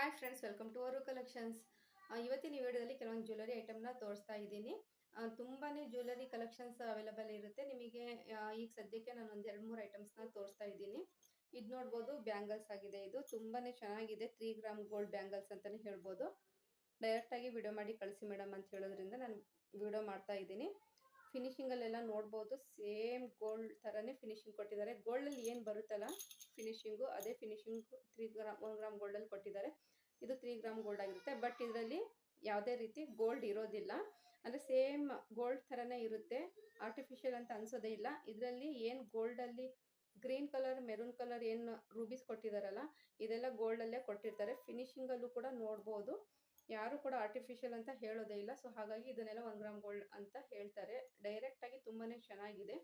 Hi friends welcome to ಅವರು collections ಇವತ್ತಿನ ವಿಡಿಯೋದಲ್ಲಿ ಕೆಲವೊಂದು ಜ್ಯುವೆಲರಿ ಐಟಮ್ನ ತೋರಿಸ್ತಾ ಇದ್ದೀನಿ. ತುಂಬಾ ಜ್ಯುವೆಲರಿ ಕಲೆಕ್ಷನ್ಸ್ ಅವೈಲಬಲ್ ಇರುತ್ತೆ. ನಿಮಗೆ ಈಗ ಸದ್ಯಕ್ಕೆ ನಾನು ಒಂದು ಎರಡು ಮೂರು ಐಟಮ್ಸ್ನ ತೋರಿಸ್ತಾ ಇದ್ದೀನಿ. ಇದು ನೋಡ್ಬೋದು, ಬ್ಯಾಂಗಲ್ಸ್ ಆಗಿದೆ ಇದು. ತುಂಬಾನೇ ಚೆನ್ನಾಗಿದೆ. ತ್ರೀ ಗ್ರಾಮ್ ಗೋಲ್ಡ್ ಬ್ಯಾಂಗಲ್ಸ್ ಅಂತಾನೆ ಹೇಳ್ಬೋದು. ಡೈರೆಕ್ಟಾಗಿ ವಿಡಿಯೋ ಮಾಡಿ ಕಳಿಸಿ ಮೇಡಮ್ ಅಂತ ಹೇಳೋದ್ರಿಂದ ನಾನು ವಿಡಿಯೋ ಮಾಡ್ತಾ ಇದ್ದೀನಿ. ಫಿನಿಶಿಂಗಲ್ಲೆಲ್ಲ ನೋಡ್ಬೋದು. ಸೇಮ್ ಗೋಲ್ಡ್ ಥರನೇ ಫಿನಿಶಿಂಗ್ ಕೊಟ್ಟಿದ್ದಾರೆ. ಗೋಲ್ಡಲ್ಲಿ ಏನು ಬರುತ್ತಲ್ಲ? ಫಿನಿಶಿಂಗು ಅದೇ finishing three gram one gram ಗೋಲ್ಡಲ್ಲಿ ಕೊಟ್ಟಿದ್ದಾರೆ. ಇದು ತ್ರೀ ಗ್ರಾಮ್ ಗೋಲ್ಡ್ ಆಗಿರುತ್ತೆ. ಬಟ್ ಇದರಲ್ಲಿ ಯಾವುದೇ ರೀತಿ ಗೋಲ್ಡ್ ಇರೋದಿಲ್ಲ. ಅಂದರೆ ಸೇಮ್ ಗೋಲ್ಡ್ ಥರನೇ ಇರುತ್ತೆ. ಆರ್ಟಿಫಿಷಿಯಲ್ ಅಂತ ಅನ್ಸೋದೇ ಇಲ್ಲ. ಇದರಲ್ಲಿ ಏನು ಗೋಲ್ಡಲ್ಲಿ ಗ್ರೀನ್ ಕಲರ್ ಮೆರೂನ್ ಕಲರ್ ಏನು ರೂಬೀಸ್ ಕೊಟ್ಟಿದ್ದಾರಲ್ಲ, ಇದೆಲ್ಲ ಗೋಲ್ಡಲ್ಲೇ ಕೊಟ್ಟಿರ್ತಾರೆ. ಫಿನಿಶಿಂಗಲ್ಲೂ ಕೂಡ ನೋಡ್ಬೋದು. ಯಾರು ಕೂಡ ಆರ್ಟಿಫಿಷಿಯಲ್ ಅಂತ ಹೇಳೋದೇ ಇಲ್ಲ. ಸೊ ಹಾಗಾಗಿ ಇದನ್ನೆಲ್ಲ ಒನ್ ಗ್ರಾಮ್ ಗೋಲ್ಡ್ ಅಂತ ಹೇಳ್ತಾರೆ. ಡೈರೆಕ್ಟಾಗಿ ತುಂಬಾ ಚೆನ್ನಾಗಿದೆ.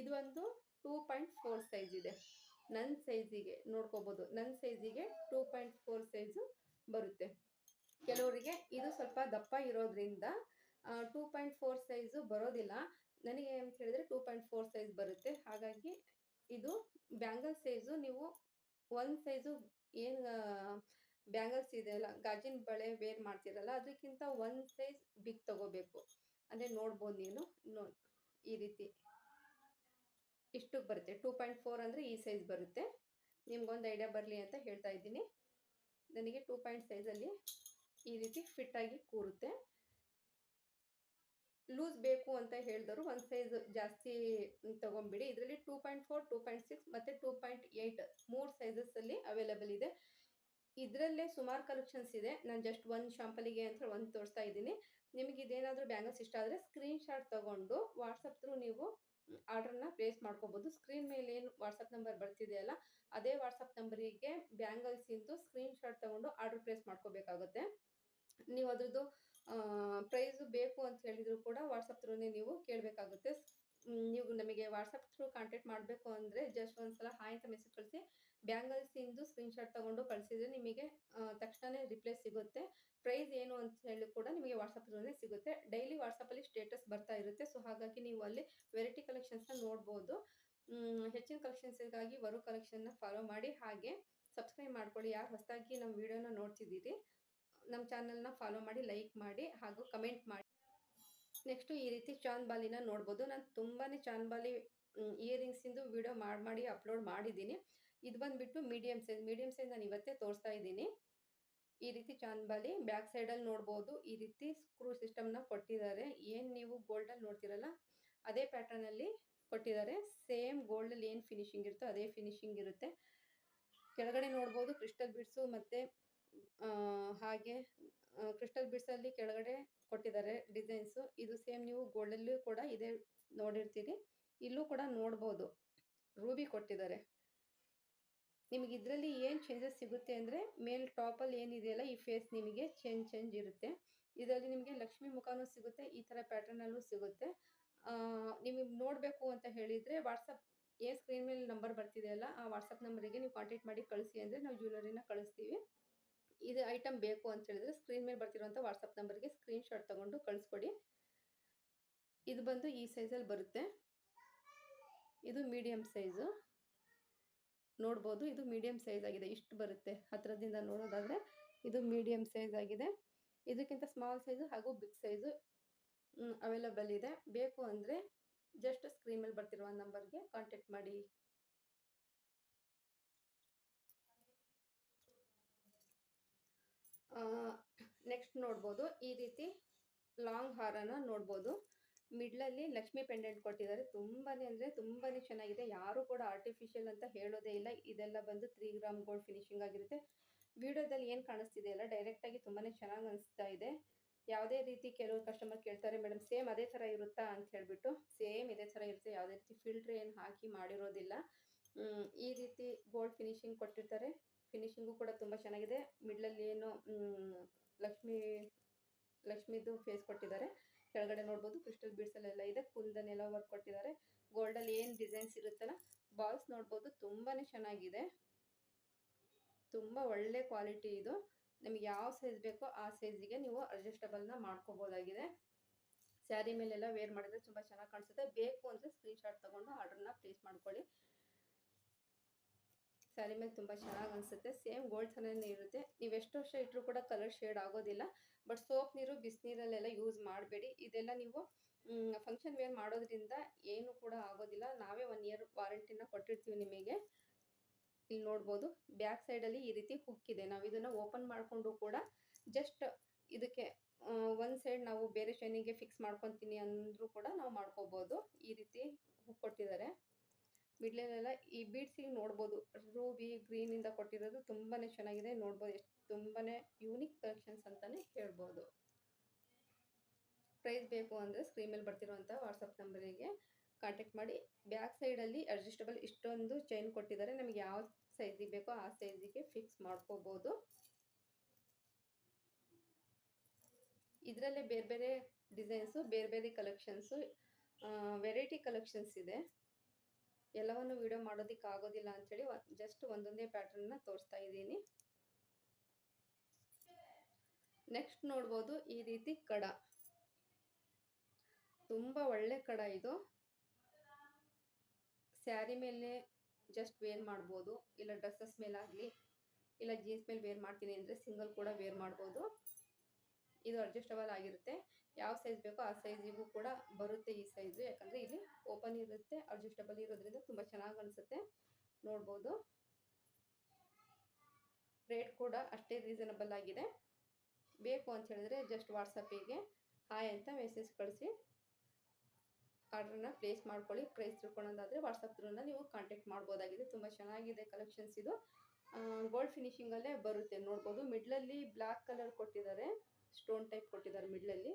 ಇದು ಒಂದು ಟೂ ಪಾಯಿಂಟ್ ಫೋರ್ ಸೈಜ್ ಇದೆ. ನನ್ನ ಸೈಜಿಗೆ ನೋಡ್ಕೋಬೋದು. ನನ್ನ ಸೈಜಿಗೆ ಟೂ ಪಾಯಿಂಟ್ ಫೋರ್ ಸೈಜು ಬರುತ್ತೆ. ಕೆಲವರಿಗೆ ಇದು ಸ್ವಲ್ಪ ದಪ್ಪ ಇರೋದ್ರಿಂದ ಟೂ ಪಾಯಿಂಟ್ ಫೋರ್ ಸೈಜು ಬರೋದಿಲ್ಲ. ನನಗೆ ಅಂತ ಹೇಳಿದ್ರೆ ಟೂ ಪಾಯಿಂಟ್ ಫೋರ್ ಸೈಜ್ ಬರುತ್ತೆ. ಹಾಗಾಗಿ ಇದು ಬ್ಯಾಂಗಲ್ ಸೈಜು ನೀವು ಒಂದು ಸೈಜು ಏನು ಬ್ಯಾಂಗಲ್ಸ್ ಇದೆಯಲ್ಲ ಗಾಜಿನ ಬಳೆ ವೇರ್ ಮಾಡ್ತಿರಲ್ಲ, ಅದಕ್ಕಿಂತ ಒಂದು ಸೈಜ್ ಬಿಗ್ ತಗೋಬೇಕು. ಅಂದರೆ ನೋಡ್ಬೋದು ನೀನು, ನೋ, ಈ ರೀತಿ. ಇಷ್ಟಕ್ಕೆ ಬರುತ್ತೆ ಟೂ ಪಾಯಿಂಟ್ ಫೋರ್ ಅಂದರೆ ಈ ಸೈಜ್ ಬರುತ್ತೆ. ನಿಮ್ಗೊಂದು ಐಡಿಯಾ ಬರಲಿ ಅಂತ ಹೇಳ್ತಾ ಇದ್ದೀನಿ. ನನಗೆ ಟೂ ಪಾಯಿಂಟ್ ಸೈಜಲ್ಲಿ ಈ ರೀತಿ ಫಿಟ್ಟಾಗಿ ಕೂರುತ್ತೆ. ಲೂಸ್ ಬೇಕು ಅಂತ ಹೇಳಿದವರು ಒಂದು ಸೈಜ್ ಜಾಸ್ತಿ ತೊಗೊಂಬಿಡಿ. ಇದರಲ್ಲಿ two point four two point six ಮತ್ತು ಟೂ ಪಾಯಿಂಟ್ ಏಯ್ಟ್ ಮೂರು ಸೈಜಸ್ಸಲ್ಲಿ ಅವೈಲೇಬಲ್ ಇದೆ. ಇದರಲ್ಲೇ ಸುಮಾರು ಕಲೆಕ್ಷನ್ಸ್ ಇದೆ. ನಾನು ಜಸ್ಟ್ ಒಂದು ಶಾಂಪಲಿಗೆ ಅಂತ ಒಂದು ತೋರಿಸ್ತಾ ಇದ್ದೀನಿ. ನಿಮಗೆ ಇದೇನಾದರೂ ಬ್ಯಾಂಗಲ್ಸ್ ಇಷ್ಟ ಆದರೆ ಸ್ಕ್ರೀನ್ ಶಾಟ್ ತೊಗೊಂಡು ವಾಟ್ಸಪ್ ಥ್ರೂ ನೀವು ಆರ್ಡ್ರನ್ನ ಪ್ಲೇಸ್ ಮಾಡ್ಕೋಬೋದು. ಸ್ಕ್ರೀನ್ ಮೇಲೆ ಏನು ವಾಟ್ಸಪ್ ನಂಬರ್ ಬರ್ತಿದೆಯಲ್ಲ ಅದೇ ವಾಟ್ಸಪ್ ನಂಬರಿಗೆ ಬ್ಯಾಂಗಲ್ಸಿಂದು ಸ್ಕ್ರೀನ್ ಶಾಟ್ ತೊಗೊಂಡು ಆರ್ಡ್ರ್ ಪ್ಲೇಸ್ ಮಾಡ್ಕೋಬೇಕಾಗುತ್ತೆ. ನೀವು ಅದ್ರದ್ದು ಪ್ರೈಸು ಬೇಕು ಅಂತ ಹೇಳಿದರೂ ಕೂಡ ವಾಟ್ಸಪ್ ಥ್ರೂನೇ ನೀವು ಕೇಳಬೇಕಾಗುತ್ತೆ. ನೀವು ನಮಗೆ ವಾಟ್ಸಪ್ ಥ್ರೂ ಕಾಂಟ್ಯಾಕ್ಟ್ ಮಾಡಬೇಕು ಅಂದರೆ ಜಸ್ಟ್ ಒಂದ್ಸಲ ಹಾಯ್ ಅಂತ ಮೆಸೇಜ್ ಕಳಿಸಿ. ಬ್ಯಾಂಗಲ್ಸಿಂದು ಸ್ಕ್ರೀನ್ಶಾಟ್ ತಗೊಂಡು ಕಳಿಸಿದ್ರೆ ನಿಮಗೆ ತಕ್ಷಣವೇ ರಿಪ್ಲೈ ಸಿಗುತ್ತೆ. ಪ್ರೈಸ್ ಏನು ಅಂತ ಹೇಳಿ ಕೂಡ ನಿಮಗೆ ವಾಟ್ಸಪ್ ಥ್ರೂನೇ ಸಿಗುತ್ತೆ. ಡೈಲಿ ವಾಟ್ಸಪ್ಪಲ್ಲಿ ಸ್ಟೇಟಸ್ ಬರ್ತಾ ಇರುತ್ತೆ. ಸೊ, ಹಾಗಾಗಿ ನೀವು ಅಲ್ಲಿ ವೆರೈಟಿ ಕಲೆಕ್ಷನ್ಸ್ನ ನೋಡ್ಬೋದು. ಹೆಚ್ಚಿನ ಕಲೆಕ್ಷನ್ಸ್ಗಾಗಿ ಬರೋ ಕಲೆಕ್ಷನ್ನ ಫಾಲೋ ಮಾಡಿ. ಹಾಗೆ ಸಬ್ಸ್ಕ್ರೈಬ್ ಮಾಡ್ಕೊಳ್ಳಿ. ಯಾರು ಹೊಸದಾಗಿ ನಮ್ಮ ವಿಡಿಯೋನ ನೋಡ್ತಿದ್ದೀರಿ, ನಮ್ಮ ಚಾನಲ್ನ ಫಾಲೋ ಮಾಡಿ ಲೈಕ್ ಮಾಡಿ, ಹಾಗೂ ಕಮೆಂಟ್ ಮಾಡಿ. ನೆಕ್ಸ್ಟು ಈ ರೀತಿ ಚಾನ್ಬಾಲಿನ ನೋಡ್ಬೋದು. ನಾನು ತುಂಬಾ ಚಾನ್ಬಾಲಿ ಇಯರಿಂಗ್ಸಿಂದು ವಿಡಿಯೋ ಮಾಡಿ ಮಾಡಿ ಅಪ್ಲೋಡ್ ಮಾಡಿದ್ದೀನಿ. ಇದು ಬಂದುಬಿಟ್ಟು ಮೀಡಿಯಮ್ ಸೈಜ್ ಮೀಡಿಯಮ್ ಸೈಜ್ ನಾನು ಇವತ್ತೇ ತೋರಿಸ್ತಾ ಇದ್ದೀನಿ. ಈ ರೀತಿ ಚಾನ್ಬಾಲಿ ಬ್ಯಾಕ್ ಸೈಡಲ್ಲಿ ನೋಡ್ಬೋದು. ಈ ರೀತಿ ಸ್ಕ್ರೂ ಸಿಸ್ಟಮ್ನ ಕೊಟ್ಟಿದ್ದಾರೆ. ಏನು ನೀವು ಗೋಲ್ಡಲ್ಲಿ ನೋಡ್ತಿರಲ್ಲ, ಅದೇ ಪ್ಯಾಟರ್ನಲ್ಲಿ ಕೊಟ್ಟಿದ್ದಾರೆ. ಸೇಮ್ ಗೋಲ್ಡಲ್ಲಿ ಏನು ಫಿನಿಶಿಂಗ್ ಇರುತ್ತೋ ಅದೇ ಫಿನಿಶಿಂಗ್ ಇರುತ್ತೆ. ಕೆಳಗಡೆ ನೋಡ್ಬೋದು ಕ್ರಿಸ್ಟಲ್ ಬಿಡ್ಸು ಮತ್ತು ಹಾಗೆ ಕ್ರಿಸ್ಟಲ್ ಬಿಡ್ಸಲ್ಲಿ ಕೆಳಗಡೆ ಕೊಟ್ಟಿದ್ದಾರೆ ಡಿಸೈನ್ಸು ಇದು ಸೇಮ್ ನೀವು ಗೋಲ್ಡಲ್ಲೂ ಕೂಡ ಇದೇ ನೋಡಿರ್ತೀರಿ. ಇಲ್ಲೂ ಕೂಡ ನೋಡ್ಬೋದು. ರೂಬಿ ಕೊಟ್ಟಿದ್ದಾರೆ. ನಿಮಗೆ ಇದರಲ್ಲಿ ಏನು ಚೇಂಜಸ್ ಸಿಗುತ್ತೆ ಅಂದರೆ ಮೇಲ್ ಟಾಪಲ್ಲಿ ಏನಿದೆಯಲ್ಲ ಈ ಫೇಸ್ ನಿಮಗೆ ಚೇಂಜ್ ಚೇಂಜ್ ಇರುತ್ತೆ. ಇದರಲ್ಲಿ ನಿಮಗೆ ಲಕ್ಷ್ಮಿ ಮುಖನೂ ಸಿಗುತ್ತೆ, ಈ ಥರ ಪ್ಯಾಟರ್ನಲ್ಲೂ ಸಿಗುತ್ತೆ. ನಿಮಗೆ ನೋಡಬೇಕು ಅಂತ ಹೇಳಿದರೆ ವಾಟ್ಸಪ್ ಏನು ಸ್ಕ್ರೀನ್ ಮೇಲೆ ನಂಬರ್ ಬರ್ತಿದೆಯಲ್ಲ ಆ ವಾಟ್ಸಪ್ ನಂಬರಿಗೆ ನೀವು ಕಾಂಟ್ಯಾಕ್ಟ್ ಮಾಡಿ ಕಳಿಸಿ ಅಂದರೆ ನಾವು ಜ್ಯುವೆಲರಿನ ಕಳಿಸ್ತೀವಿ. ಇದು ಐಟಮ್ ಬೇಕು ಅಂತ ಹೇಳಿದರೆ ಸ್ಕ್ರೀನ್ ಮೇಲೆ ಬರ್ತಿರುವಂಥ ವಾಟ್ಸಪ್ ನಂಬರ್ಗೆ ಸ್ಕ್ರೀನ್ ಶಾಟ್ ತೊಗೊಂಡು ಕಳಿಸ್ಕೊಡಿ. ಇದು ಬಂದು ಈ ಸೈಜಲ್ಲಿ ಬರುತ್ತೆ. ಇದು ಮೀಡಿಯಮ್ ಸೈಜು ನೋಡ್ಬೋದು. ಇದು ಮೀಡಿಯಮ್ ಸೈಜ್ ಆಗಿದೆ. ಇಷ್ಟು ಬರುತ್ತೆ ಹತ್ರದಿಂದ ನೋಡೋದಾದರೆ ಇದು ಮೀಡಿಯಮ್ ಸೈಜ್ ಆಗಿದೆ. ಇದಕ್ಕಿಂತ ಸ್ಮಾಲ್ ಸೈಜು ಹಾಗೂ ಬಿಗ್ ಸೈಜು ಅವೈಲಬಲ್ ಇದೆ. ಬೇಕು ಅಂದರೆ ಜಸ್ಟ್ ಸ್ಕ್ರೀನ್ ಮೇಲೆ ಬರ್ತಿರುವ ನಂಬರ್ಗೆ ಕಾಂಟ್ಯಾಕ್ಟ್ ಮಾಡಿ. ನೆಕ್ಸ್ಟ್ ನೋಡ್ಬೋದು. ಈ ರೀತಿ ಲಾಂಗ್ ಹಾರನ ನೋಡ್ಬೋದು. ಮಿಡ್ಲಲ್ಲಿ ಲಕ್ಷ್ಮಿ ಪೆಂಡೆಂಟ್ ಕೊಟ್ಟಿದ್ದಾರೆ. ತುಂಬಾ ಅಂದರೆ ತುಂಬಾ ಚೆನ್ನಾಗಿದೆ. ಯಾರು ಕೂಡ ಆರ್ಟಿಫಿಷಿಯಲ್ ಅಂತ ಹೇಳೋದೇ ಇಲ್ಲ. ಇದೆಲ್ಲ ಬಂದು ತ್ರೀ ಗ್ರಾಮ್ ಗೋಲ್ಡ್ ಫಿನಿಶಿಂಗ್ ಆಗಿರುತ್ತೆ. ವಿಡಿಯೋದಲ್ಲಿ ಏನು ಕಾಣಿಸ್ತಿದೆ ಅಲ್ಲ ಡೈರೆಕ್ಟಾಗಿ ತುಂಬಾ ಚೆನ್ನಾಗಿ ಅನಿಸ್ತಾ ಇದೆ. ಯಾವುದೇ ರೀತಿ ಕೆಲವು ಕಸ್ಟಮರ್ ಕೇಳ್ತಾರೆ, ಮೇಡಮ್ ಸೇಮ್ ಅದೇ ಥರ ಇರುತ್ತಾ? ಅಂತ ಹೇಳಿಬಿಟ್ಟು ಸೇಮ್ ಇದೇ ಥರ ಇರುತ್ತೆ. ಯಾವುದೇ ರೀತಿ ಫಿಲ್ಟ್ರ್ ಏನು ಹಾಕಿ ಮಾಡಿರೋದಿಲ್ಲ. ಈ ರೀತಿ ಗೋಲ್ಡ್ ಫಿನಿಶಿಂಗ್ ಕೊಟ್ಟಿರ್ತಾರೆ. ಫಿನಿಶಿಂಗು ಕೂಡ ತುಂಬ ಚೆನ್ನಾಗಿದೆ. ಮಿಡ್ಲಲ್ಲಿ ಏನು ಲಕ್ಷ್ಮಿ, ಲಕ್ಷ್ಮಿದು ಫೇಸ್ ಕೊಟ್ಟಿದ್ದಾರೆ. ಕೆಳಗಡೆ ನೋಡ್ಬೋದು ಕ್ರಿಸ್ಟಲ್ ಬೀಡ್ಸಲ್ಲೆಲ್ಲ ಇದೆ. ಕುಂದನೆಲ್ಲ ವರ್ಕ್ ಕೊಟ್ಟಿದ್ದಾರೆ. ಗೋಲ್ಡಲ್ಲಿ ಏನು ಡಿಸೈನ್ಸ್ ಇರುತ್ತಲ್ಲ ಬಾಲ್ಸ್ ನೋಡ್ಬೋದು. ತುಂಬಾ ಚೆನ್ನಾಗಿದೆ. ತುಂಬ ಒಳ್ಳೆ ಕ್ವಾಲಿಟಿ ಇದು. ನಿಮಗೆ ಯಾವ ಸೈಜ್ ಬೇಕೋ ಆ ಸೈಜಿಗೆ ನೀವು ಅಡ್ಜಸ್ಟಬಲ್ನ ಮಾಡ್ಕೋಬೋದಾಗಿದೆ. ಸ್ಯಾರಿ ಮೇಲೆಲ್ಲ ವೇರ್ ಮಾಡಿದರೆ ತುಂಬ ಚೆನ್ನಾಗಿ ಕಾಣಿಸುತ್ತೆ. ಬೇಕು ಅಂದರೆ ಸ್ಕ್ರೀನ್ ಶಾಟ್ ತೊಗೊಂಡು ಆರ್ಡ್ರನ್ನ ಪ್ಲೇಸ್ ಮಾಡ್ಕೊಳ್ಳಿ. ಸ್ಯಾರಿ ಮೇಲೆ ತುಂಬ ಚೆನ್ನಾಗಿ ಅನಿಸುತ್ತೆ. ಸೇಮ್ ಗೋಲ್ಡ್ ಥರನೇ ಇರುತ್ತೆ. ನೀವು ಎಷ್ಟು ವರ್ಷ ಇಟ್ಟರೂ ಕೂಡ ಕಲರ್ ಶೇಡ್ ಆಗೋದಿಲ್ಲ. ಬಟ್ ಸೋಪ್ ನೀರು ಬಿಸಿನೀರಲ್ಲೆಲ್ಲ ಯೂಸ್ ಮಾಡಬೇಡಿ. ಇದೆಲ್ಲ ನೀವು ಫಂಕ್ಷನ್ ವೇರ್ ಮಾಡೋದ್ರಿಂದ ಏನು ಕೂಡ ಆಗೋದಿಲ್ಲ. ನಾವೇ ಒನ್ ಇಯರ್ ವಾರಂಟಿನ ಕೊಟ್ಟಿರ್ತೀವಿ ನಿಮಗೆ. ಇಲ್ಲಿ ನೋಡ್ಬೋದು. ಬ್ಯಾಕ್ ಸೈಡಲ್ಲಿ ಈ ರೀತಿ ಹುಕ್ ಇದೆ. ನಾವು ಇದನ್ನು ಓಪನ್ ಮಾಡಿಕೊಂಡು ಕೂಡ ಜಸ್ಟ್ ಇದಕ್ಕೆ ಒಂದು ಸೈಡ್ ನಾವು ಬೇರೆ ಶೈನಿಗೆ ಫಿಕ್ಸ್ ಮಾಡ್ಕೊತೀನಿ ಅಂದರೂ ಕೂಡ ನಾವು ಮಾಡ್ಕೋಬೋದು. ಈ ರೀತಿ ಹುಕ್ ಕೊಟ್ಟಿದ್ದಾರೆ. ಮಿಡ್ಲಲ್ಲೆಲ್ಲ ಈ ಬೀಡ್ಸಿಗೆ ನೋಡ್ಬೋದು. ರೂಬಿ ಗ್ರೀನಿಂದ ಕೊಟ್ಟಿರೋದು ತುಂಬಾ ಚೆನ್ನಾಗಿದೆ. ನೋಡ್ಬೋದು ಎಷ್ಟು ತುಂಬಾ ಯೂನಿಕ್ ಕಲೆಕ್ಷನ್ಸ್ ಅಂತಲೇ ಹೇಳ್ಬೋದು. ಪ್ರೈಸ್ ಬೇಕು ಅಂದರೆ ಸ್ಕ್ರೀನ್ ಮೇಲೆ ಬರ್ತಿರುವಂಥ ವಾಟ್ಸಪ್ ನಂಬರಿಗೆ ಕಾಂಟ್ಯಾಕ್ಟ್ ಮಾಡಿ. ಬ್ಯಾಕ್ ಸೈಡಲ್ಲಿ ಅಡ್ಜಸ್ಟಬಲ್ ಇಷ್ಟೊಂದು ಚೈನ್ ಕೊಟ್ಟಿದ್ದಾರೆ. ನಮಗೆ ಯಾವ ಸೈಜಿಗೆ ಬೇಕೋ ಆ ಸೈಜಿಗೆ ಫಿಕ್ಸ್ ಮಾಡ್ಕೋಬೋದು. ಇದರಲ್ಲೇ ಬೇರೆ ಬೇರೆ ಡಿಸೈನ್ಸು ಬೇರೆ ಬೇರೆ ಕಲೆಕ್ಷನ್ಸು ವೆರೈಟಿ ಕಲೆಕ್ಷನ್ಸ್ ಇದೆ. ಎಲ್ಲವನ್ನು ವಿಡಿಯೋ ಮಾಡೋದಕ್ಕೆ ಆಗೋದಿಲ್ಲ ಅಂಥೇಳಿ ಜಸ್ಟ್ ಒಂದೊಂದೇ ಪ್ಯಾಟರ್ನ್ನ ತೋರಿಸ್ತಾ ಇದ್ದೀನಿ. ನೆಕ್ಸ್ಟ್ ನೋಡ್ಬೋದು ಈ ರೀತಿ ಕಡ. ತುಂಬ ಒಳ್ಳೆ ಕಡ ಇದು. ಸ್ಯಾರಿ ಮೇಲೆ ಜಸ್ಟ್ ವೇರ್ ಮಾಡ್ಬೋದು. ಇಲ್ಲ ಡ್ರೆಸ್ಸಸ್ ಮೇಲಾಗಲಿ, ಇಲ್ಲ ಜೀನ್ಸ್ ಮೇಲೆ ವೇರ್ ಮಾಡ್ತೀನಿ ಅಂದರೆ ಸಿಂಗಲ್ ಕೂಡ ವೇರ್ ಮಾಡ್ಬೋದು. ಇದು ಅಡ್ಜಸ್ಟಬಲ್ ಆಗಿರುತ್ತೆ. ಯಾವ ಸೈಜ್ ಬೇಕೋ ಆ ಸೈಜಿಗೂ ಕೂಡ ಬರುತ್ತೆ ಈ ಸೈಜು ಯಾಕಂದರೆ ಇಲ್ಲಿ ಓಪನ್ ಇರುತ್ತೆ ಅಡ್ಜಸ್ಟಬಲ್ ಇರೋದ್ರಿಂದ ತುಂಬ ಚೆನ್ನಾಗಿ ಅನಿಸುತ್ತೆ. ನೋಡ್ಬೋದು. ರೇಟ್ ಕೂಡ ಅಷ್ಟೇ ರೀಸನಬಲ್ ಆಗಿದೆ. ಬೇಕು ಅಂತ ಹೇಳಿದ್ರೆ ಜಸ್ಟ್ ವಾಟ್ಸಪ್ಪಿಗೆ ಹಾಯ್ ಅಂತ ಮೆಸೇಜ್ ಕಳಿಸಿ. ಆರ್ಡ್ರನ್ನ ಪ್ಲೇಸ್ ಮಾಡ್ಕೊಳ್ಳಿ. ಪ್ರೈಸ್ ತಿಳ್ಕೊಳ್ಳೋದಾದರೆ ವಾಟ್ಸಪ್ ಥ್ರೂನ ನೀವು ಕಾಂಟ್ಯಾಕ್ಟ್ ಮಾಡ್ಬೋದಾಗಿದೆ. ತುಂಬ ಚೆನ್ನಾಗಿದೆ ಕಲೆಕ್ಷನ್ಸ್ ಇದು. ಗೋಲ್ಡ್ ಫಿನಿಶಿಂಗಲ್ಲೇ ಬರುತ್ತೆ. ನೋಡ್ಬೋದು. ಮಿಡ್ಲಲ್ಲಿ ಬ್ಲ್ಯಾಕ್ ಕಲರ್ ಕೊಟ್ಟಿದ್ದಾರೆ. ಸ್ಟೋನ್ ಟೈಪ್ ಕೊಟ್ಟಿದ್ದಾರೆ ಮಿಡ್ಲಲ್ಲಿ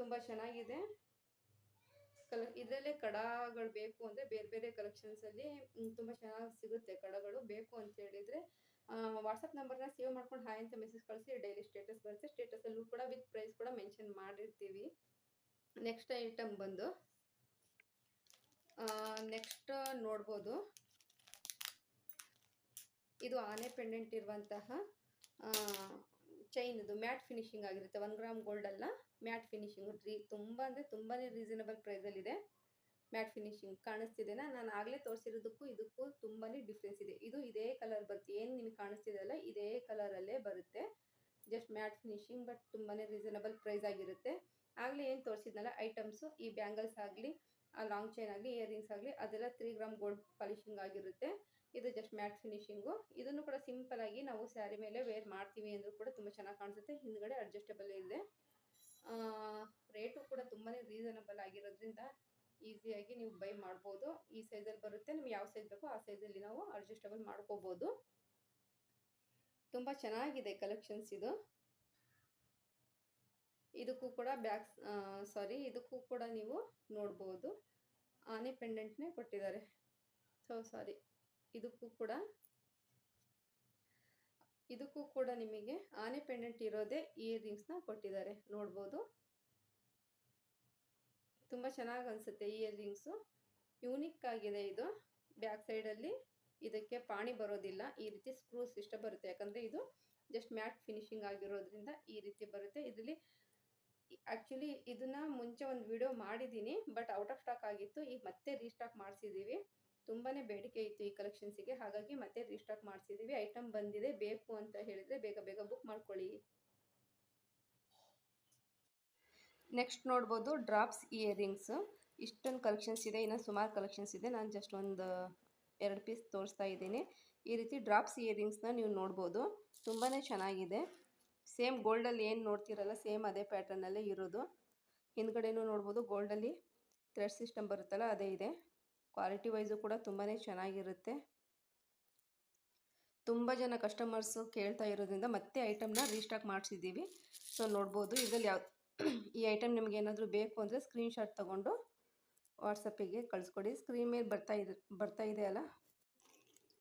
ತುಂಬ ಚೆನ್ನಾಗಿದೆ. ಕಲ, ಇದರಲ್ಲೇ ಕಡಗಳು ಬೇಕು ಅಂದರೆ ಬೇರೆ ಬೇರೆ ಕಲೆಕ್ಷನ್ಸಲ್ಲಿ ತುಂಬ ಚೆನ್ನಾಗಿ ಸಿಗುತ್ತೆ ಕಡಗಳು ಬೇಕು ಅಂತ ಹೇಳಿದರೆ ವಾಟ್ಸಪ್ ನಂಬರ್ನ ಸೇವ್ ಮಾಡ್ಕೊಂಡು ಹಾಯ್ ಅಂತ ಮೆಸೇಜ್ ಕಳಿಸಿ ಡೈಲಿ ಸ್ಟೇಟಸ್ ಬರುತ್ತೆ. ಸ್ಟೇಟಸಲ್ಲೂ ಕೂಡ ವಿತ್ ಪ್ರೈಸ್ ಕೂಡ ಮೆನ್ಷನ್ ಮಾಡಿರ್ತೀವಿ. ನೆಕ್ಸ್ಟ್ ಐಟಮ್ ಬಂದು ನೆಕ್ಸ್ಟ್ ನೋಡ್ಬೋದು. ಇದು ಆನೆ ಪೆಂಡೆಂಟ್ ಇರುವಂತಹ ಚೈನ್ ಇದು ಮ್ಯಾಟ್ ಫಿನಿಶಿಂಗ್ ಆಗಿರುತ್ತೆ. ಒನ್ ಗ್ರಾಮ್ ಗೋಲ್ಡ್ ಅಲ್ಲ ಮ್ಯಾಟ್ ಫಿನಿಶಿಂಗ್ ರೀ ತುಂಬ ಅಂದರೆ ತುಂಬಾ ರೀಸನಬಲ್ ಪ್ರೈಸಲ್ಲಿದೆ ಮ್ಯಾಟ್ ಫಿನಿಶಿಂಗ್ ಕಾಣಿಸ್ತಿದೆನಾ? ನಾನು ಆಗಲೇ ತೋರಿಸಿರೋದಕ್ಕೂ ಇದಕ್ಕೂ ತುಂಬಾ ಡಿಫ್ರೆನ್ಸ್ ಇದೆ. ಇದು ಇದೇ ಕಲರ್ ಬರುತ್ತೆ. ಏನು ನಿಮಗೆ ಕಾಣಿಸ್ತಿದೆಯಲ್ಲ ಇದೇ ಕಲರಲ್ಲೇ ಬರುತ್ತೆ. ಜಸ್ಟ್ ಮ್ಯಾಟ್ ಫಿನಿಶಿಂಗ್ ಬಟ್ ತುಂಬಾನೇ ರೀಸನಬಲ್ ಪ್ರೈಸ್ ಆಗಿರುತ್ತೆ. ಆಗ್ಲೇ ಏನು ತೋರಿಸಿದ್ನಲ್ಲ ಐಟಮ್ಸು ಈ ಬ್ಯಾಂಗಲ್ಸ್ ಆಗಲಿ, ಆ ಲಾಂಗ್ ಚೈನ್ ಆಗಲಿ ಇಯರಿಂಗ್ಸ್ ಆಗಲಿ, ಅದೆಲ್ಲ ತ್ರೀ ಗ್ರಾಮ್ ಗೋಲ್ಡ್ ಪಾಲಿಶಿಂಗ್ ಆಗಿರುತ್ತೆ. ಇದು ಜಸ್ಟ್ ಮ್ಯಾಟ್ ಫಿನಿಶಿಂಗು ಇದನ್ನು ಕೂಡ ಸಿಂಪಲ್ ಆಗಿ ನಾವು ಸ್ಯಾರಿ ಮೇಲೆ ವೇರ್ ಮಾಡ್ತೀವಿ ಅಂದರೂ ಕೂಡ ತುಂಬ ಚೆನ್ನಾಗಿ ಕಾಣಿಸುತ್ತೆ. ಹಿಂದ್ಗಡೆ ಅಡ್ಜಸ್ಟೇಬಲ್ ಇದೆ. ರೇಟು ಕೂಡ ತುಂಬಾ ರೀಸನಬಲ್ ಆಗಿರೋದ್ರಿಂದ ಈಸಿಯಾಗಿ ನೀವು ಬೈ ಮಾಡ್ಬೋದು. ಈ ಸೈಜಲ್ಲಿ ಬರುತ್ತೆ. ನಿಮ್ಗೆ ಯಾವ ಸೈಜ್ ಬೇಕೋ ಆ ಸೈಜಲ್ಲಿ ನಾವು ಅಡ್ಜಸ್ಟೇಬಲ್ ಮಾಡ್ಕೋಬೋದು. ತುಂಬ ಚೆನ್ನಾಗಿದೆ ಕಲೆಕ್ಷನ್ಸ್ ಇದು. ಇದಕ್ಕೂ ಕೂಡ ಬ್ಯಾಕ್ ಸಾರಿ ಇದಕ್ಕೂ ಕೂಡ ನೀವು ನೋಡ್ಬೋದು. ಆನೆ ಪೆಂಡೆಂಟ್ನೇ ಕೊಟ್ಟಿದ್ದಾರೆ. ಸೊ ಸಾರಿ ಇದಕ್ಕೂ ಕೂಡ ಇದಕ್ಕೂ ಕೂಡ ನಿಮಗೆ ಆನೆ ಪೆಂಡೆಂಟ್ ಇರೋದೇ ರಿಂಗ್ಸ್ನ ಕೊಟ್ಟಿದ್ದಾರೆ. ನೋಡ್ಬೋದು. ತುಂಬ ಚೆನ್ನಾಗಿ ಅನಿಸುತ್ತೆ ರಿಂಗ್ಸು ಯೂನಿಕ್ ಆಗಿದೆ ಇದು. ಬ್ಯಾಕ್ ಸೈಡಲ್ಲಿ ಇದಕ್ಕೆ ಪಾಣಿ ಬರೋದಿಲ್ಲ. ಈ ರೀತಿ ಸ್ಕ್ರೂಸ್ ಇಷ್ಟ ಬರುತ್ತೆ. ಯಾಕಂದರೆ ಇದು ಜಸ್ಟ್ ಮ್ಯಾಟ್ ಫಿನಿಶಿಂಗ್ ಆಗಿರೋದ್ರಿಂದ ಈ ರೀತಿ ಬರುತ್ತೆ. ಇದರಲ್ಲಿ ಆ್ಯಕ್ಚುಲಿ ಇದನ್ನ ಮುಂಚೆ ಒಂದು ವಿಡಿಯೋ ಮಾಡಿದ್ದೀನಿ ಬಟ್ ಔಟ್ ಆಫ್ ಸ್ಟಾಕ್ ಆಗಿತ್ತು. ಈಗ ಮತ್ತೆ ರೀಸ್ಟಾಕ್ ಮಾಡಿಸಿದ್ದೀವಿ ತುಂಬಾ ಬೇಡಿಕೆ ಇತ್ತು ಈ ಕಲೆಕ್ಷನ್ಸಿಗೆ ಹಾಗಾಗಿ ಮತ್ತೆ ರೀಸ್ಟಾಕ್ ಮಾಡಿಸಿದ್ದೀವಿ ಐಟಮ್ ಬಂದಿದೆ. ಬೇಕು ಅಂತ ಹೇಳಿದರೆ ಬೇಗ ಬೇಗ ಬುಕ್ ಮಾಡ್ಕೊಳ್ಳಿ. ನೆಕ್ಸ್ಟ್ ನೋಡ್ಬೋದು ಡ್ರಾಪ್ಸ್ ಇಯರಿಂಗ್ಸ್ ಇಷ್ಟೊಂದು ಕಲೆಕ್ಷನ್ಸ್ ಇದೆ. ಇನ್ನೂ ಸುಮಾರು ಕಲೆಕ್ಷನ್ಸ್ ಇದೆ. ನಾನು ಜಸ್ಟ್ ಒಂದು ಎರಡು ಪೀಸ್ ತೋರಿಸ್ತಾ ಇದ್ದೀನಿ. ಈ ರೀತಿ ಡ್ರಾಪ್ಸ್ ಇಯರಿಂಗ್ಸ್ನ ನೀವು ನೋಡ್ಬೋದು. ತುಂಬಾ ಚೆನ್ನಾಗಿದೆ. ಸೇಮ್ ಗೋಲ್ಡಲ್ಲಿ ಏನು ನೋಡ್ತಿರಲ್ಲ ಸೇಮ್ ಅದೇ ಪ್ಯಾಟರ್ನಲ್ಲೇ ಇರೋದು. ಹಿಂದ್ಗಡೆನೂ ನೋಡ್ಬೋದು ಗೋಲ್ಡಲ್ಲಿ ಥ್ರೆಡ್ ಸಿಸ್ಟಮ್ ಬರುತ್ತಲ್ಲ, ಅದೇ ಇದೆ. ಕ್ವಾಲಿಟಿ ವೈಸು ಕೂಡ ತುಂಬಾ ಚೆನ್ನಾಗಿರುತ್ತೆ. ತುಂಬ ಜನ ಕಸ್ಟಮರ್ಸು ಕೇಳ್ತಾ ಇರೋದ್ರಿಂದ ಮತ್ತೆ ಐಟಮ್ನ ರೀಸ್ಟಾಕ್ ಮಾಡಿಸಿದ್ದೀವಿ. ಸೊ ನೋಡ್ಬೋದು ಇದರಲ್ಲಿ ಯಾವ ಈ ಐಟಮ್ ನಿಮ್ಗೆ ಏನಾದರೂ ಬೇಕು ಅಂದರೆ ಸ್ಕ್ರೀನ್ಶಾಟ್ ತೊಗೊಂಡು ವಾಟ್ಸಪ್ಪಿಗೆ ಕಳಿಸ್ಕೊಡಿ. ಸ್ಕ್ರೀನ್ ಮೇಲೆ ಬರ್ತಾ ಇದೆ ಬರ್ತಾ ಇದೆ ಅಲ್ಲ?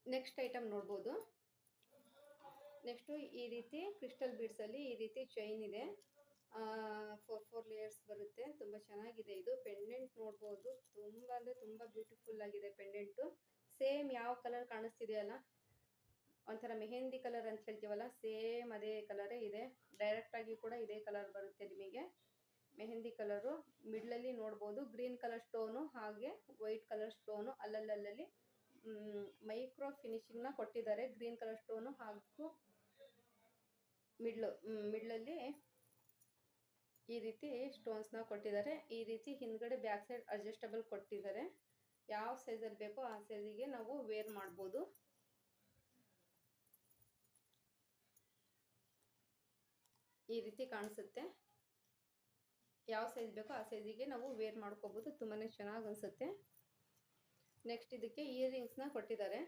ನೆಕ್ಸ್ಟ್ ಐಟಮ್ ನೋಡ್ಬೋದು. ನೆಕ್ಸ್ಟು ಈ ರೀತಿ ಕ್ರಿಸ್ಟಲ್ ಬೀಡ್ಸಲ್ಲಿ ಈ ರೀತಿ ಚೈನ್ ಇದೆ. ಫೋರ್ ಫೋರ್ ಲೇಯರ್ಸ್ ಬರುತ್ತೆ. ತುಂಬ ಚೆನ್ನಾಗಿದೆ ಇದು. ಪೆಂಡೆಂಟ್ ನೋಡ್ಬೋದು. ತುಂಬ ಅಂದರೆ ತುಂಬ ಬ್ಯೂಟಿಫುಲ್ ಆಗಿದೆ ಪೆಂಡೆಂಟು ಸೇಮ್ ಯಾವ ಕಲರ್ ಕಾಣಿಸ್ತಿದೆಯಲ್ಲ? ಒಂಥರ ಮೆಹೆಂದಿ ಕಲರ್ ಅಂತ ಹೇಳ್ತೀವಲ್ಲ ಸೇಮ್ ಅದೇ ಕಲರೇ ಇದೆ. ಡೈರೆಕ್ಟಾಗಿ ಕೂಡ ಇದೇ ಕಲರ್ ಬರುತ್ತೆ ನಿಮಗೆ. ಮೆಹೆಂದಿ ಕಲರು ಮಿಡ್ಲಲ್ಲಿ ನೋಡ್ಬೋದು. ಗ್ರೀನ್ ಕಲರ್ ಸ್ಟೋನು ಹಾಗೆ ವೈಟ್ ಕಲರ್ ಸ್ಟೋನು ಅಲ್ಲಲ್ಲಲ್ಲಿ ಮೈಕ್ರೋ ಫಿನಿಶಿಂಗ್ನ ಕೊಟ್ಟಿದ್ದಾರೆ. ಗ್ರೀನ್ ಕಲರ್ ಸ್ಟೋನು ಹಾಗೂ ಮಿಡ್ಲು ಮಿಡ್ಲಲ್ಲಿ ಈ ರೀತಿ ಸ್ಟೋನ್ಸ್ನ ಕೊಟ್ಟಿದ್ದಾರೆ. ಈ ರೀತಿ ಹಿಂದ್ಗಡೆ ಬ್ಯಾಕ್ ಸೈಡ್ ಅಡ್ಜಸ್ಟಬಲ್ ಕೊಟ್ಟಿದ್ದಾರೆ. ಯಾವ ಸೈಜಲ್ಲಿ ಬೇಕೋ ಆ ಸೈಜಿಗೆ ನಾವು ವೇರ್ ಮಾಡ್ಬೋದು. ಈ ರೀತಿ ಕಾಣಿಸುತ್ತೆ. ಯಾವ ಸೈಜ್ ಬೇಕೋ ಆ ಸೈಜಿಗೆ ನಾವು ವೇರ್ ಮಾಡ್ಕೋಬೋದು. ತುಂಬಾ ಚೆನ್ನಾಗಿ ಅನಿಸುತ್ತೆ. ನೆಕ್ಸ್ಟ್ ಇದಕ್ಕೆ ಇಯರಿಂಗ್ಸ್ನ ಕೊಟ್ಟಿದ್ದಾರೆ.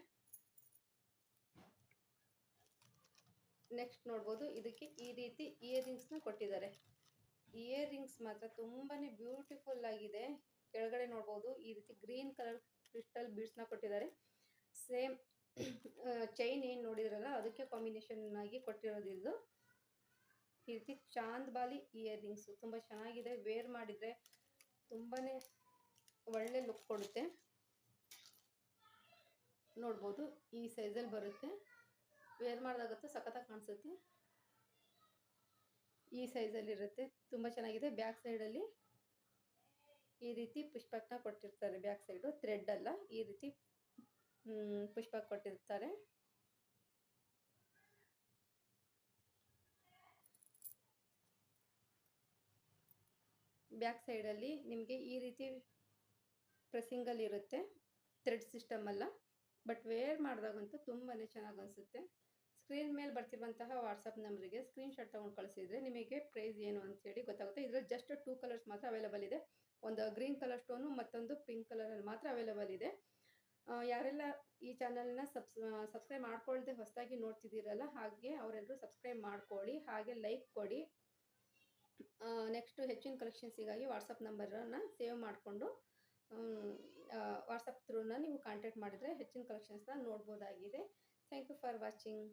ನೆಕ್ಸ್ಟ್ ನೋಡ್ಬೋದು. ಇದಕ್ಕೆ ಈ ರೀತಿ ಇಯರಿಂಗ್ಸ್ನ ಕೊಟ್ಟಿದ್ದಾರೆ. ಇಯರಿಂಗ್ಸ್ ಮಾತ್ರ ತುಂಬಾ ಬ್ಯೂಟಿಫುಲ್ ಆಗಿದೆ. ಕೆಳಗಡೆ ನೋಡ್ಬೋದು ಈ ರೀತಿ ಗ್ರೀನ್ ಕಲರ್ ಕ್ರಿಸ್ಟಲ್ ಬೀಡ್ಸ್ನ ಕೊಟ್ಟಿದ್ದಾರೆ. ಸೇಮ್ ಚೈನ್ ಏನು ನೋಡಿದ್ರಲ್ಲ, ಅದಕ್ಕೆ ಕಾಂಬಿನೇಷನ್ ಆಗಿ ಕೊಟ್ಟಿರೋದು ಈ ರೀತಿ ಚಾಂದ್ ಬಾಲಿ ಇಯರಿಂಗ್ಸು ತುಂಬ ಚೆನ್ನಾಗಿದೆ. ವೇರ್ ಮಾಡಿದರೆ ತುಂಬಾ ಒಳ್ಳೆ ಲುಕ್ ಕೊಡುತ್ತೆ. ನೋಡ್ಬೋದು ಈ ಸೈಜಲ್ಲಿ ಬರುತ್ತೆ. ವೇರ್ ಮಾಡಿದಾಗ ಸಖತ್ತಾಗಿ ಕಾಣಿಸುತ್ತೆ. ಈ ಸೈಜಲ್ಲಿ ಇರುತ್ತೆ. ತುಂಬ ಚೆನ್ನಾಗಿದೆ. ಬ್ಯಾಕ್ ಸೈಡಲ್ಲಿ ಈ ರೀತಿ ಪುಷ್ಪಕ್ನ ಕೊಟ್ಟಿರ್ತಾರೆ. ಬ್ಯಾಕ್ ಸೈಡು ಥ್ರೆಡ್ ಅಲ್ಲ. ಈ ರೀತಿ ಪುಷ್ಪ ಕೊಟ್ಟಿರ್ತಾರೆ. ಬ್ಯಾಕ್ ಸೈಡಲ್ಲಿ ನಿಮಗೆ ಈ ರೀತಿ ಪ್ರೆಸ್ಸಿಂಗಲ್ಲಿ ಇರುತ್ತೆ ಥ್ರೆಡ್ ಸಿಸ್ಟಮ್ ಅಲ್ಲ. ಬಟ್ ವೇರ್ ಮಾಡಿದಾಗಂತೂ ತುಂಬಾ ಚೆನ್ನಾಗಿ ಅನಿಸುತ್ತೆ. ಸ್ಕ್ರೀನ್ ಮೇಲೆ ಬರ್ತಿರುವಂತಹ ವಾಟ್ಸಪ್ ನಂಬರಿಗೆ ಸ್ಕ್ರೀನ್ಶಾಟ್ ತೊಗೊಂಡು ಕಳಿಸಿದ್ರೆ ನಿಮಗೆ ಪ್ರೈಸ್ ಏನು ಅಂತೇಳಿ ಗೊತ್ತಾಗುತ್ತೆ. ಇದರಲ್ಲಿ ಜಸ್ಟ್ ಟೂ ಕಲರ್ಸ್ ಮಾತ್ರ ಅವೈಲೇಬಲ್ ಇದೆ. ಒಂದು ಗ್ರೀನ್ ಕಲರ್ ಸ್ಟೋನು ಮತ್ತೊಂದು ಪಿಂಕ್ ಕಲರಲ್ಲಿ ಮಾತ್ರ ಅವೈಲೇಬಲ್ ಇದೆ. ಯಾರೆಲ್ಲ ಈ ಚಾನಲ್ನ ಸಬ್ಸ್ ಸಬ್ಸ್ಕ್ರೈಬ್ ಮಾಡ್ಕೊಳ್ದೆ ಹೊಸದಾಗಿ ನೋಡ್ತಿದ್ದೀರಲ್ಲ, ಹಾಗೆ ಅವರೆಲ್ಲರೂ ಸಬ್ಸ್ಕ್ರೈಬ್ ಮಾಡ್ಕೊಳ್ಳಿ, ಹಾಗೆ ಲೈಕ್ ಕೊಡಿ. ನೆಕ್ಸ್ಟು ಹೆಚ್ಚಿನ ಕಲೆಕ್ಷನ್ಸಿಗಾಗಿ ವಾಟ್ಸಪ್ ನಂಬರನ್ನು ಸೇವ್ ಮಾಡಿಕೊಂಡು ವಾಟ್ಸಪ್ ಥ್ರೂನ ನೀವು ಕಾಂಟ್ಯಾಕ್ಟ್ ಮಾಡಿದರೆ ಹೆಚ್ಚಿನ ಕಲೆಕ್ಷನ್ಸ್ನ ನೋಡ್ಬೋದಾಗಿದೆ. Thank you for watching